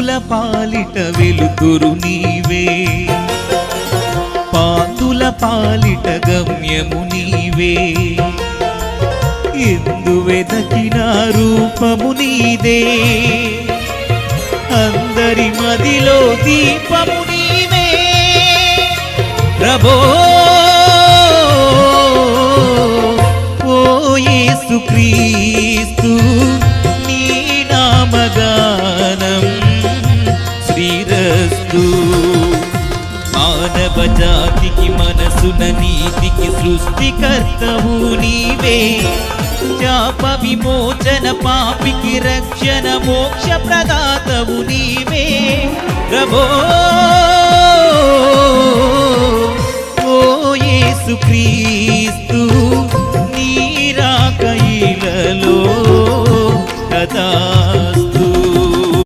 పాపుల పాలిట వెలుతురు నీవే. పాతుల పాలిట గమ్యము నీవే. ఎందు వెదకిన రూపము నీదే. అందరి మదిలో దీపము నీవే. ప్రభో లేదు మానవ జాతికి మనసున నీతికి సృష్టికర్తవు నీవే. చాప విమోచన పాపికి రక్షణ మోక్ష ప్రదాతవు నీవే. ప్రభో ఓయేసు క్రీస్తు నీరాకైలలో కదాస్తు